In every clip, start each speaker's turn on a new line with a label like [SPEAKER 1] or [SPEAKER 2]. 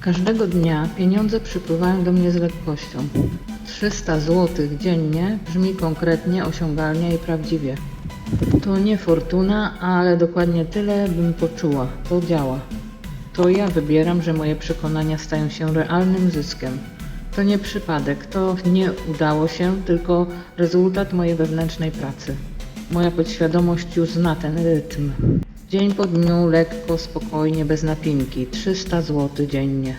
[SPEAKER 1] Każdego dnia pieniądze przypływają do mnie z lekkością. 300 zł dziennie brzmi konkretnie, osiągalnie i prawdziwie. To nie fortuna, ale dokładnie tyle bym poczuła. To działa. To ja wybieram, że moje przekonania stają się realnym zyskiem. To nie przypadek, to nie udało się, tylko rezultat mojej wewnętrznej pracy. Moja podświadomość już zna ten rytm. Dzień po dniu, lekko, spokojnie, bez napinki. 300 zł dziennie.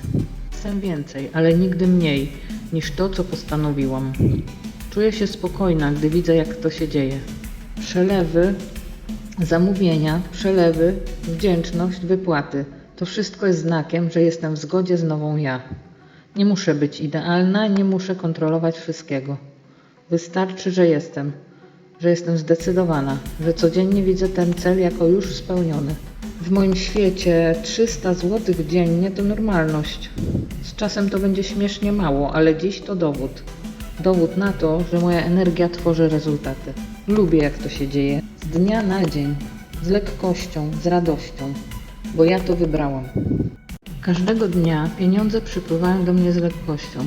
[SPEAKER 1] Chcę więcej, ale nigdy mniej niż to, co postanowiłam. Czuję się spokojna, gdy widzę, jak to się dzieje. Przelewy, zamówienia, przelewy, wdzięczność, wypłaty. To wszystko jest znakiem, że jestem w zgodzie z nową ja. Nie muszę być idealna, nie muszę kontrolować wszystkiego. Wystarczy, że jestem, że jestem zdecydowana, że codziennie widzę ten cel jako już spełniony. W moim świecie 300 zł dziennie to normalność. Z czasem to będzie śmiesznie mało, ale dziś to dowód. Dowód na to, że moja energia tworzy rezultaty. Lubię, jak to się dzieje. Z dnia na dzień, z lekkością, z radością, bo ja to wybrałam. Każdego dnia pieniądze przypływają do mnie z lekkością.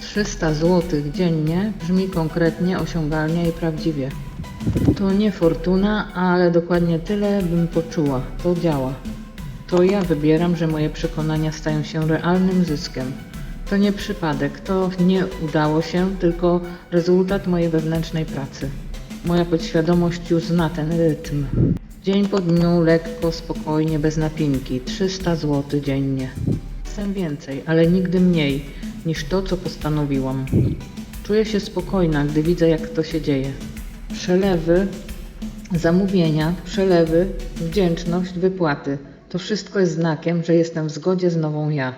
[SPEAKER 1] 300 zł dziennie brzmi konkretnie, osiągalnie i prawdziwie. To nie fortuna, ale dokładnie tyle bym poczuła. To działa. To ja wybieram, że moje przekonania stają się realnym zyskiem. To nie przypadek, to nie udało się, tylko rezultat mojej wewnętrznej pracy. Moja podświadomość już zna ten rytm. Dzień po dniu, lekko, spokojnie, bez napinki. 300 zł dziennie. Chcę więcej, ale nigdy mniej niż to, co postanowiłam. Czuję się spokojna, gdy widzę, jak to się dzieje. Przelewy, zamówienia, przelewy, wdzięczność, wypłaty. To wszystko jest znakiem, że jestem w zgodzie z nową ja.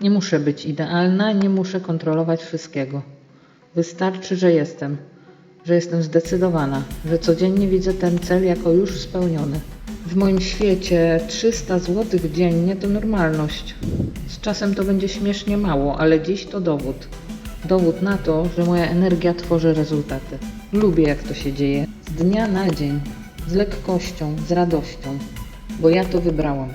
[SPEAKER 1] Nie muszę być idealna, nie muszę kontrolować wszystkiego. Wystarczy, że jestem, że jestem zdecydowana, że codziennie widzę ten cel jako już spełniony. W moim świecie 300 zł dziennie to normalność. Z czasem to będzie śmiesznie mało, ale dziś to dowód. Dowód na to, że moja energia tworzy rezultaty. Lubię, jak to się dzieje. Z dnia na dzień, z lekkością, z radością, bo ja to wybrałam.